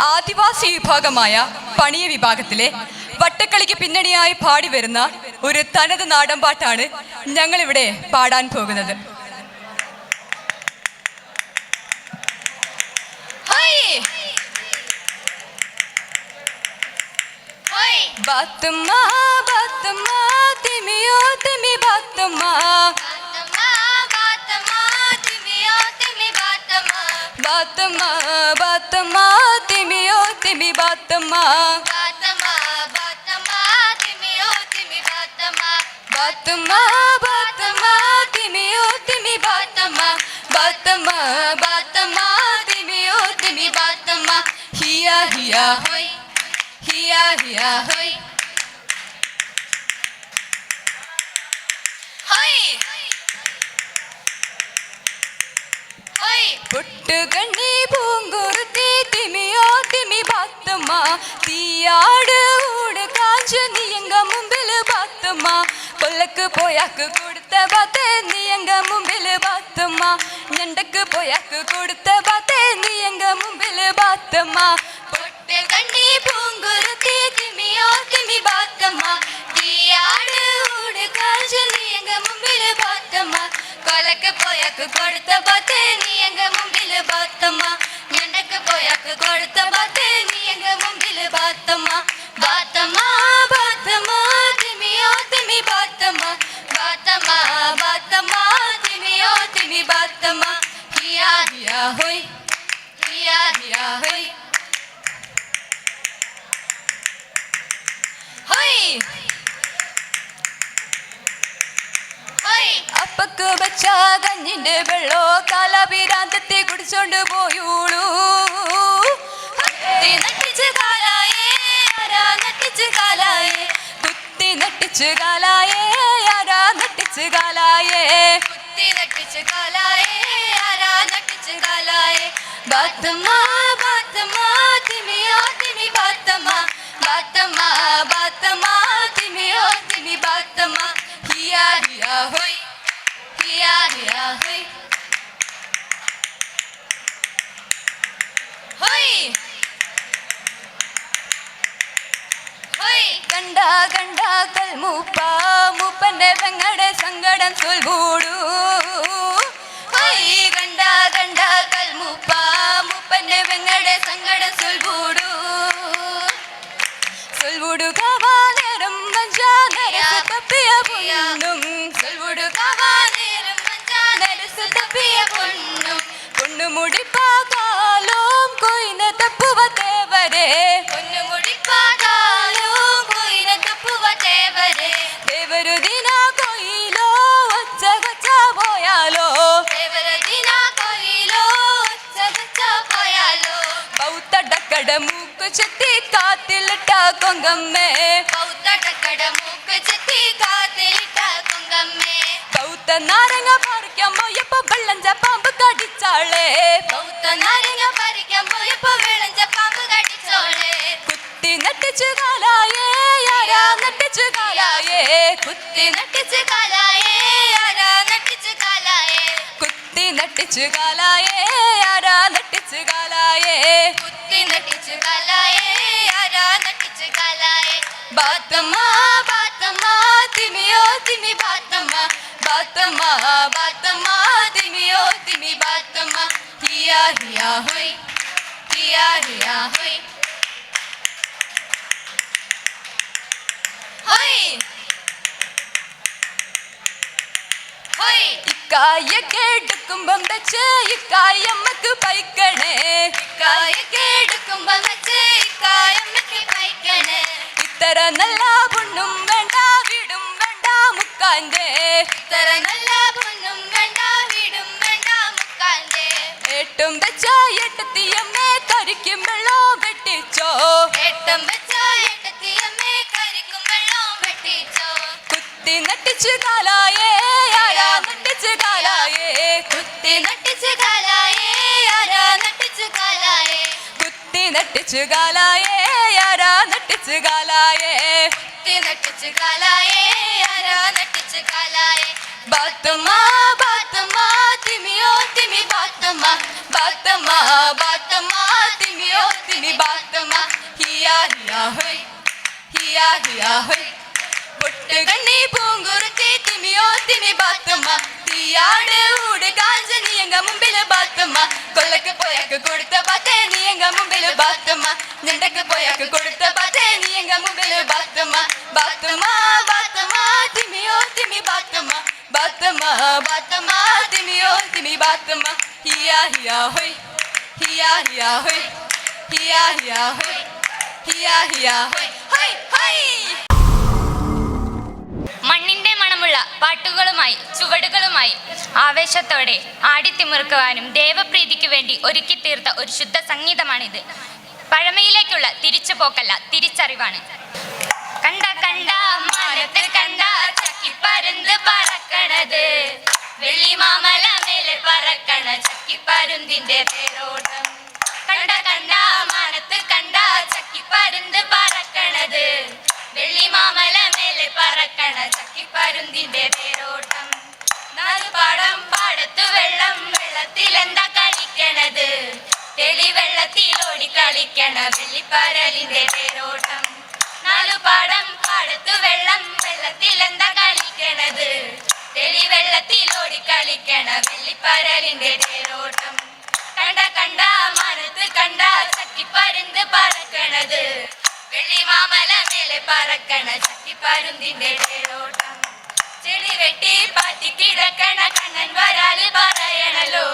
ആദിവാസി വിഭാഗമായ പണിയ വിഭാഗത്തിലെ വട്ടക്കളിക്ക് പിന്നണിയായി പാടി വരുന്ന ഒരു തനത് നാടൻ പാട്ടാണ് ഞങ്ങളിവിടെ പാടാൻ പോകുന്നത്. ബത്തുമ്മ ബത്തുമ്മ തിമിയോ തിമി ബാത്തുമ്മ. बातमा बातमा तिमी ओ तिमी बातमा। बातमा बातमा तिमी ओ तिमी बातमा। बातमा बातमा तिमी ओ तिमी बातमा। बातमा बातमा हिया हिया होई हिया हिया होई। होई। பொட்டு கண்ணி பூங்குருத்தி திமியோ திமி பார்த்தம்மா தீயாடு ஊடு காஞ்சு நீ எங்க மும்பில் பார்த்தம்மா கொல்லக்கு போயாக்கு கொடுத்த பார்த்து நீ எங்க மும்பில் பார்த்தம்மா நெண்டக்கு போயாக்கு கொடுத்த பார்த்து நீ எங்க மும்பில் பார்த்தம்மா பொட்டு கண்ணி பூங்குருத்தி திமியோ திமி பார்த்தம்மா தீயாடு ஊடு காஞ்சு நீ எங்க மும்பில் பார்த்தம்மா ബാത്തുമ്മ കൊലക്ക് പോയാക്ക് കൊടുത്ത ബാത്തേ നീയങ്ക മുമ്പിൽ ബാത്തമ്മ ഞണ്ടക്ക് പോയാക്ക് കൊടുത്ത ബാത്തേ നീയങ്ക മുമ്പിൽ ബാത്തമ്മ ബാത്തമ്മ ബാത്തമ്മ തിമിയോ തിമി ബാത്തമ്മ ബാത്തമ്മ ബാത്തമ്മ തിമിയോ തിമി ബാത്തമ്മ ഹിയാ ഹിയാ ഹോയ് ഹിയാ ഹിയാ ഹോയ് ഹോയ് വെള്ളോ കഞ്ഞിന്റെ വെള്ളോ കാലാഭിരാന്തത്തെ കുടിച്ചോണ്ട് പോയൂളൂ. നട്ടിച്ച് കാലായേ ആരാ നട്ടിച്ച് കാലായേ? കുത്തി നട്ടിച്ച് കാലായേ ആരാ നട്ടിച്ച് കാലായേ? കുത്തി നട്ടിച്ച് കാലായേ ആരാ നട്ടിച്ച് കാലായേ? ബാത്തമ്മ പൊണ്ണുമുടിപ്പാകാലോം കൊയിന തപ്പുവ തേവരെ പൊണ്ണുമുടിപ്പാകാലോം കൊയിന തപ്പുവ തേവരെ ദേവരുദിന കൊയിലോ ഒച്ച കൊച്ച പോയാലോ. ദേവരുദിന കൊയിലോ ഒച്ച കൊച്ച പോയാലോ ബൗത്തടക്കട മൂക്ക് ചെത്തി കാത്തിലിട്ട കൊങ്കമ്മേ. ബൗത്തടക്കട മൂക്ക് ചെത്തി കാത്തിലിട്ട കൊങ്കമ്മേ. ബൗത്ത നാരങ്ങ പറിക്കാൻ പറിക്കാൻ പോയപ്പോ വെള്ളഞ്ച പാമ്പ് കടിച്ചോളേ കുത്തി നട്ടിച്ചു കാലായേ ആരാ നട്ടിച്ചു കാലായേ കുത്തി നട്ടിച്ചു കാലായേ ആരാ നട്ടിച്ചു കാലായേ കുത്തി നട്ടിച്ചു കാലായേ ആരാ നട്ടിച്ചു കാലായേ കുത്തി നട്ടിച്ചു കാലായേ ആരാ നട്ടിച്ചു കാലായേ ബാത്തമ്മ ബാത്തമ്മ തിമിയോ തിമി ബാത്തമ്മ ബാത്തമ്മ ബാത്തമ്മ ഇക്കായ കേടുക്കുമ്പം വെച്ച് ഇക്കായമ്മക്ക് പൈക്കണേ. ഇക്കായ കേടുക്കുമ്പം വെച്ച് ഇക്കായമ്മക്ക് പൈക്കണേ. ഇത്തര നല്ല പൊണ്ണും വേണ്ട വീടും വേണ്ട മുക്കാന്റെ. ഇത്തര നല്ല പൊണ്ണും വേണ്ട വീടും വേണ്ട മുക്കാന്റെ. എട്ടും വെച്ച എട്ടത്തിയമ്മേ കരിക്കും വെള്ളം വെട്ടിച്ചോ. കുത്തി നട്ടിച്ചു കാലായേ ആരാ നട്ടിച്ചു കാലായേ കുത്തി നട്ടിച്ചു കാലായേ ആരാ നട്ടിച്ചു കാലായേ ബാത്തുമ്മ ബാത്തുമ്മ തിമിയോ തിമി ബാത്തുമ്മ ബാത്തുമ്മ ബാത്തുമ്മ തിമിയോ തിമി തിമി ബാത്തമ്മ ഹിയാ ഹിയാ ഹോയ് ഹിയാ ഹിയാ ഹോയ് പൊട്ടുകണ്ണി പൂങ്കുറുത്തി തിമിയോ തിമി ബാത്തമ്മ തീയാട് ഊട് കാഞ്ച നീ എങ്ക മുമ്പിൽ கொல்லக்கு போயாக்கு கொடுத்த பார்த்தே நீ எங்க மும்பில பாத்துமா நெண்டக்கு போயாக்கு கொடுத்த பார்த்தே நீ எங்க மும்பில பாத்துமா பாத்துமா பாத்துமா திமியோ திமி பாத்துமா பாத்துமா பாத்துமா திமியோ திமி பாத்துமா ஹியா ஹியா ஹொய். ஹியா ஹியா ஹொய். ஹியா ஹியா ஹொய். ஹியா ஹியா ஹொய். ஹொய் ஹொய். ഹോയ് പാട്ടുകളുമായി ചുവടുകളുമായി ആവേശത്തോടെ ആടിത്തിമുറുക്കുവാനും ദേവപ്രീതിക്ക് വേണ്ടി ഒരുക്കി തീർത്ത ഒരു ശുദ്ധ സംഗീതമാണിത്. പഴമയിലേക്കുള്ള തിരിച്ചു പോക്കല്ല തിരിച്ചറിവാണ്. കണ്ട കണ്ട മാനത്ത് കണ്ട ചക്കിപ്പരുന്ത് പറക്കണത്. വെള്ളിമാമല മേലെ പറക്കണ ചക്കിപ്പരുന്തിന്റെ തേരോട്ടം. കണ്ട കണ്ട മാനത്ത് കണ്ട ചക്കിപ്പരുന്ത് പറക്കണത്. വെള്ളിമാമല മേലെ പറക്കണ ചക്കിപ്പരുന്തിന്റെ പേരോട്ടം. നാല് പാടം പാടത്തു വെള്ളം വെള്ളത്തിൽ എന്താ കളിക്കണത്? തെളി വെള്ളത്തിലോടി കളിക്കണ വെള്ളിപ്പരലിന്റെ പേരോട്ടം. നാലു പാടം പാടത്തു വെള്ളം വെള്ളത്തിൽ എന്താ കളിക്കണത്? തെളി വെള്ളത്തിലോടി കളിക്കണ വെള്ളിപ്പരലിന്റെ പേരോട്ടം. കണ്ട കണ്ട മനത്ത് കണ്ട ചക്കിപ്പരുന്ത് പറക്കണത്. വെള്ളിമാമല മേലെ പറക്കണ ചട്ടിപ്പരുന്തിന്റെ തേരോട്ടം ചെളി വെട്ടി പാറ്റി കിടക്കണ കണ്ണൻ വരാൽ പറയണല്ലോ.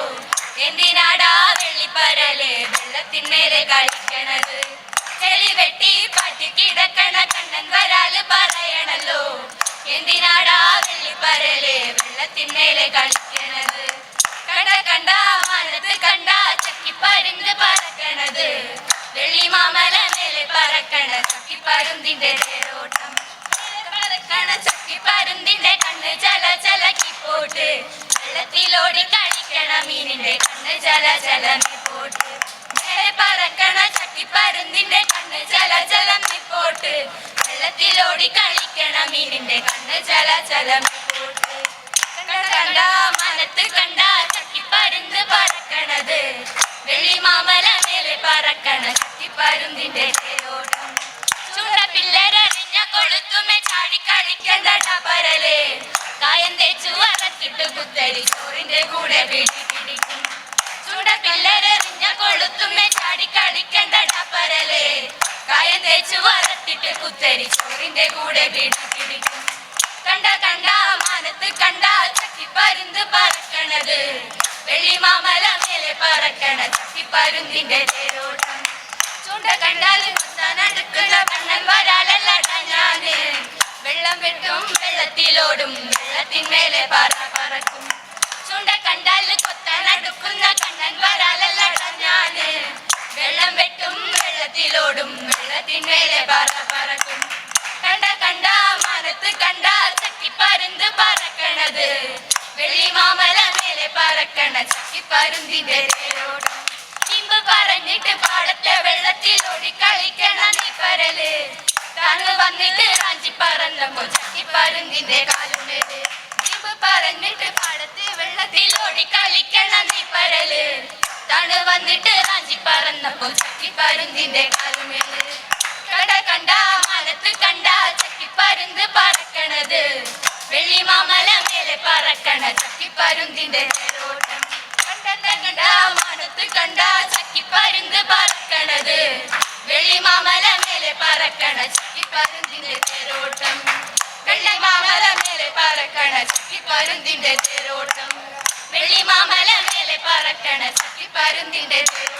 എന്തിനാടാ വെള്ളിപ്പരൽ വെള്ളത്തിന്മേലെ കളിക്കണത്? ചെളി വെട്ടി പാറ്റി കിടക്കണ കണ്ണൻ വരാൽ പറയണല്ലോ. എന്തിനാടാ വെള്ളിപ്പരൽ വെള്ളത്തിന്മേലെ കളിക്കണത്? ചക്കിപ്പരുന്തിന്റെ തേരോട്ടം. പറക്കണ ചക്കിപ്പരുന്തിന്റെ കണ്ണ് ചല ചലക്കി പോട്ട്. വെള്ളത്തിലോടി കളിക്കണ മീനിന്റെ കണ്ണ് ചല പോട്ട്. മേലെ പറക്കണ ചക്കിപ്പരുന്തിന്റെ കണ്ണ് ചല ചലമി പോട്ട്. വെള്ളത്തിലോടി കളിക്കണ മീനിന്റെ കണ്ണ് ചല പോട്ട്. കണ്ട മനത്ത് കണ്ട ചക്കിപ്പരുന്ത് പറക്കണത്. വെള്ളിമാമല മേലെ പറക്കണ ചക്കിപ്പരുന്തിന്റെ തേരോട്ടം. ചുണ്ട പിള്ളേരറിഞ്ഞ കൊളുത്തുമേ ചാടി കളിക്കണ്ട പരൽ കായം തേച്ചു അറച്ചിട്ട് കുത്തരി ചോറിന്റെ കൂടെ പിടി പിടിക്കും. ചുണ്ട പിള്ളേരറിഞ്ഞ കൊളുത്തുമേ ചാടി കളിക്കണ്ട പരൽ കായം തേച്ചു അറച്ചിട്ട് കുത്തരി ചോറിന്റെ കൂടെ പിടി കണ്ട കണ്ട മാനത്ത് കണ്ട ചക്കിപ്പരുന്ത് പറക്കണത്. വെള്ളിമാമല മേലെ പറക്കണ ചക്കിപ്പരുന്തിന്റെ തേരോട്ടം ചൂണ്ട കണ്ടാൽ കുത്താനടുക്കുന്ന കണ്ണൻ വരാലല്ലട ഞാൻ. വെള്ളം വെട്ടും വെള്ളത്തിലോടും വെള്ളത്തിന്മേലെ പറ പറക്കും. ചൂണ്ട കണ്ടാൽ കൊത്താനടുക്കുന്ന കണ്ണൻ വരാലല്ലട ഞാൻ. വെള്ളം വെട്ടും വെള്ളത്തിലോടും വെള്ളത്തിന്മേലെ പറ പറക്കും. കണ്ട കണ്ട മനത്ത് കണ്ട ചക്കിപ്പരുന്ത് പറക്കണത്. വെള്ളിമാമല മേലെ പറക്കണ ചക്കിപ്പരുന്തിന്റെ തേരോട്ടം ചിമ്പ് പറഞ്ഞിട്ട് പാടത്തെ വെള്ളത്തിലോടി കളിക്കണ നീ പരൽ. താന്ന് വന്നിട്ട് റാഞ്ചി പറന്നപ്പോ പരുന്തിന്റെ കാലുമേൽ. ചിമ്പ് പറഞ്ഞിട്ട് പാടത്തെ വെള്ളത്തിലോടി കളിക്കണ നീ പരൽ. തണു വന്നിട്ട് റാഞ്ചി പറന്നപ്പോ പരുന്തിന്റെ കാലുമേൽ. കട കണ്ട മനത്ത് കണ്ട ചക്കിപ്പരുന്ത് പറക്കണത്. വെള്ളിമാമല മേലെ പറക്കണ ചക്കിപ്പരുന്തിന്റെ തേരോട്ടം കണ്ട കണ്ട മനത്ത് കണ്ട ചക്കിപ്പരുന്ത് പറക്കണത് വെള്ളിമാമല മേലെ പറക്കണ ചക്കിപ്പരുന്തിന്റെ തേരോട്ടം വെള്ളിമാമല മേലെ പറക്കണ ചക്കിപ്പരുന്തിന്റെ തേരോട്ടം വെള്ളിമാമല മേലെ പറക്കണ ചക്കിപ്പരുന്തിന്റെ തേരോട്ടം നിന്നോർത്താനം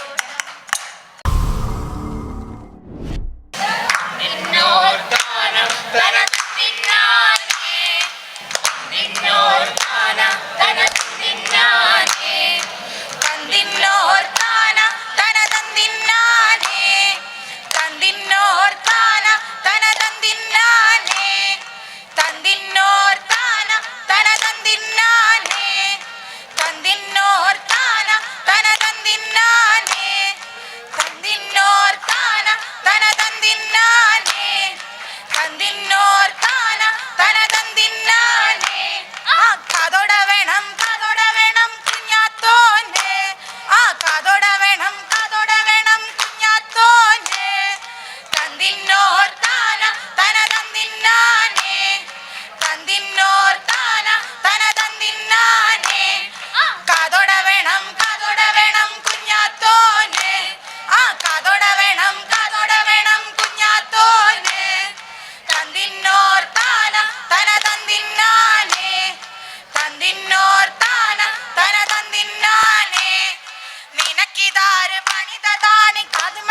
காதுமே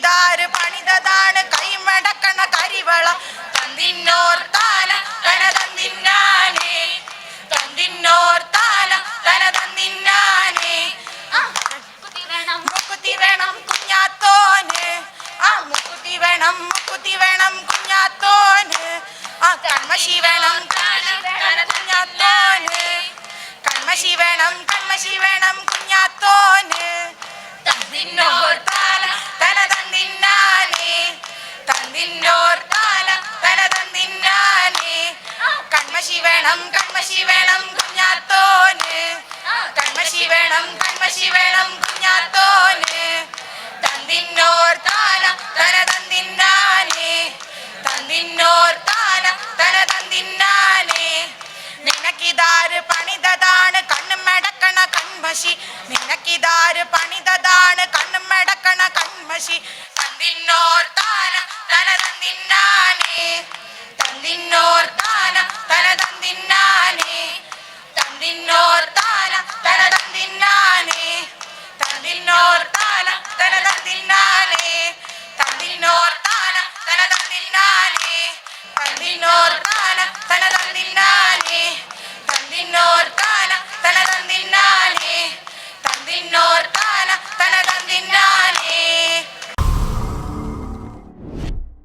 ചെയ്താര് പണിതാണ് കൈമടക്കണ കരിവള തന്നിന്നോർത്ത ശിവശി വേണം കുഞ്ഞാത്തോന് തന്നിന്നോർ താന തന തന്നിന്നാനെ തന്നിന്നോർ താന തന തന്നിന്നാനെ. നിനക്കിതാര് പണിതതാണ് കണ്ണും മടക്കണ കൺമശി നിനക്കിതാര് പണിതതാണ് കണ്ണും മടക്കണ കൺമശി തന്നിന്നോർ താന തന തന്നിന്നാനെ. തന്നിന്നോർ